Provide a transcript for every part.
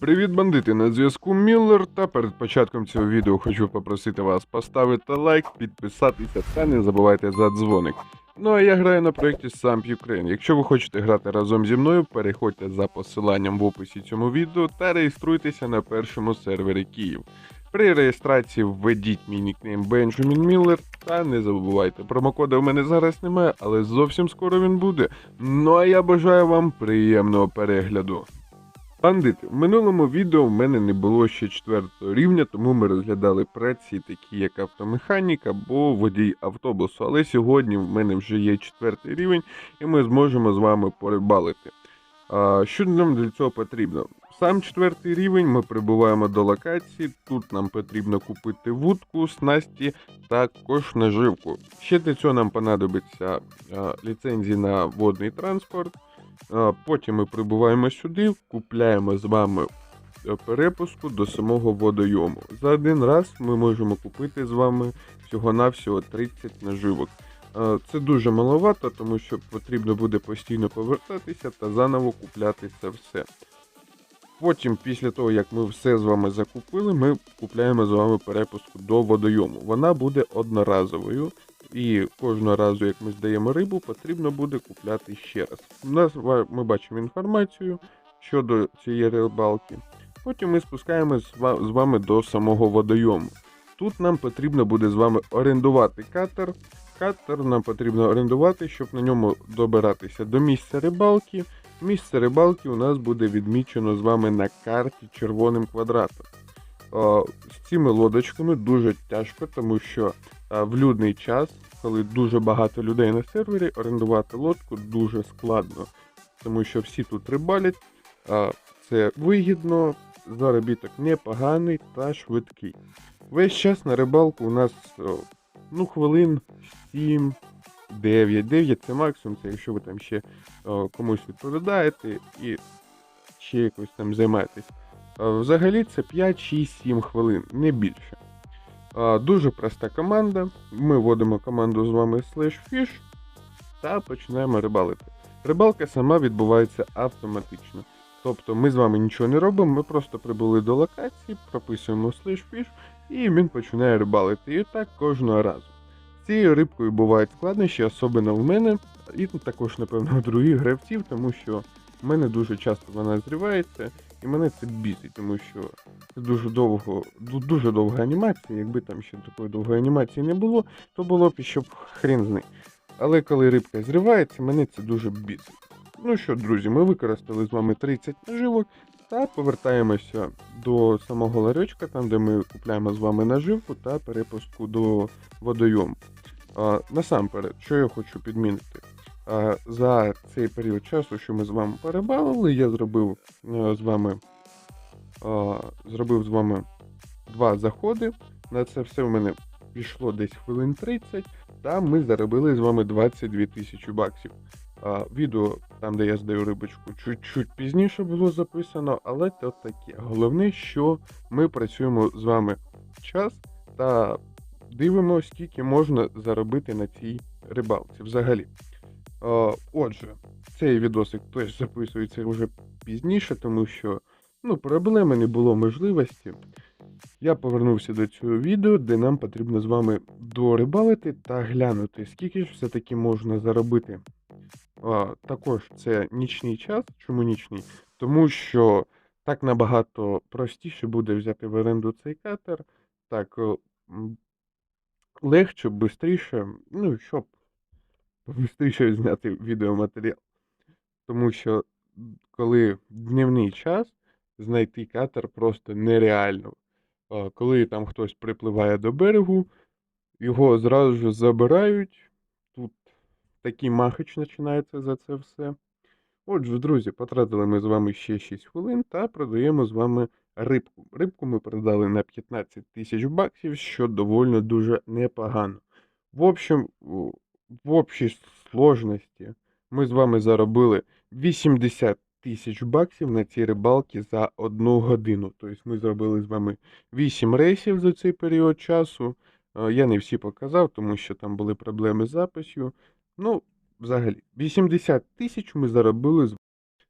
Привіт, бандити! На зв'язку Міллер. Та перед початком цього відео хочу попросити вас поставити лайк, підписатися та не забувайте за дзвоник. Ну а я граю на проєкті Samp Ukraine. Якщо ви хочете грати разом зі мною, переходьте за посиланням в описі цьому відео та реєструйтеся на першому сервері Київ. При реєстрації введіть мій нікнейм Benjamin Miller та не забувайте, промокода в мене зараз немає, але зовсім скоро він буде. Ну а я бажаю вам приємного перегляду. Бандити, в минулому відео в мене не було ще четвертого рівня, тому ми розглядали праці, такі як автомеханік або водій автобусу. Але сьогодні в мене вже є четвертий рівень, і ми зможемо з вами порибалити. Що нам для цього потрібно? Сам четвертий рівень ми прибуваємо до локації. Тут нам потрібно купити вудку, снасті та також наживку. Ще для цього нам понадобиться ліцензії на водний транспорт. Потім ми прибуваємо сюди, купляємо з вами е, перепуску до самого водойому. За один раз ми можемо купити з вами всього-навсього 30 наживок. Це дуже маловато, тому що потрібно буде постійно повертатися та заново купляти це все. Потім, після того, як ми все з вами закупили, ми купляємо з вами перепуску до водойому. Вона буде одноразовою. І кожного разу, як ми здаємо рибу, потрібно буде купляти ще раз. У нас ми бачимо інформацію щодо цієї рибалки. Потім ми спускаємось з вами до самого водойому. Тут нам потрібно буде з вами орендувати катер. Катер нам потрібно орендувати, щоб на ньому добиратися до місця рибалки. Місце рибалки у нас буде відмічено з вами на карті червоним квадратом. З цими лодочками дуже тяжко, тому що в людний час, коли дуже багато людей на сервері, орендувати лодку дуже складно, тому що всі тут рибалять, це вигідно, заробіток непоганий та швидкий. Весь час на рибалку у нас ну, хвилин 7, 9. 9 це максимум, це якщо ви там ще о, комусь відповідаєте і ще якось там займаєтесь. А, Взагалі це 5, 6, 7 хвилин, не більше. А, Дуже проста команда. Ми вводимо команду з вами slashfish та починаємо рибалити. Рибалка сама відбувається автоматично. Тобто ми з вами нічого не робимо, ми просто прибули до локації, прописуємо slashfish і він починає рибалити. І так кожного разу. Цією рибкою бувають складнощі, особливо в мене, і також, напевно, у других гравців, тому що в мене дуже часто вона зривається, і мене це бісить, тому що це дуже довго, дуже довга анімація. Якби там ще такої довгої анімації не було, то було б щоб хрін з нею. Але коли рибка зривається, мене це дуже бісить. Ну що, друзі, ми використали з вами 30 наживок та повертаємося до самого ларьочка, там де ми купляємо з вами наживку та перепустку до водойому. Насамперед, що я хочу підмінити. За цей період часу, що ми з вами перебалили, я зробив е, з вами зробив з вами два заходи. На це все в мене пішло десь хвилин 30, та ми заробили з вами 22 тисячі баксів. Відео, там, де я здаю рибочку, чуть-чуть пізніше було записано, але то таке. Головне, що ми працюємо з вами час та дивимося, скільки можна заробити на цій рибалці взагалі. Отже, цей відосик теж записується вже пізніше, тому що ну, проблеми не було можливості. Я повернувся до цього відео, де нам потрібно з вами дорибалити та глянути, скільки ж все-таки можна заробити. Також це нічний час. Чому нічний? Тому що так набагато простіше буде взяти в оренду цей катер, так легше, швидше, ну, щоб швидше зняти відеоматеріал. Тому що коли дневний час знайти катер просто нереально. Коли там хтось припливає до берегу, його зразу ж забирають. Такий махач починається за це все. Отже, друзі, потратили ми з вами ще 6 хвилин та продаємо з вами рибку. Рибку ми продали на 15 тисяч баксів, що доволі дуже непогано. В общем, в общій сложності ми з вами заробили 80 тисяч баксів на цій рибалці за одну годину. Тобто ми зробили з вами 8 рейсів за цей період часу. Е, Я не всі показав, тому що там були проблеми з записью. Ну, взагалі, 80 тисяч ми заробили з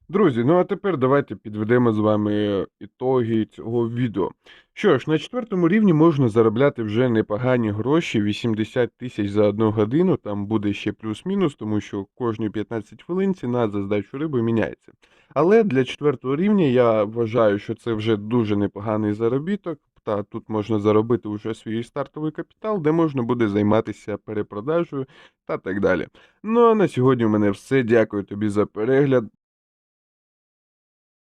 Друзі, ну а тепер давайте підведемо з вами ітоги цього відео. Що ж, на четвертому рівні можна заробляти вже непогані гроші, 80 тисяч за одну годину, там буде ще плюс-мінус, тому що кожні 15 хвилин ціна за здачу риби міняється. Але для четвертого рівня я вважаю, що це вже дуже непоганий заробіток, та тут можна заробити вже свій стартовий капітал, де можна буде займатися перепродажею та так далі. Ну а на сьогодні у мене все. Дякую тобі за перегляд.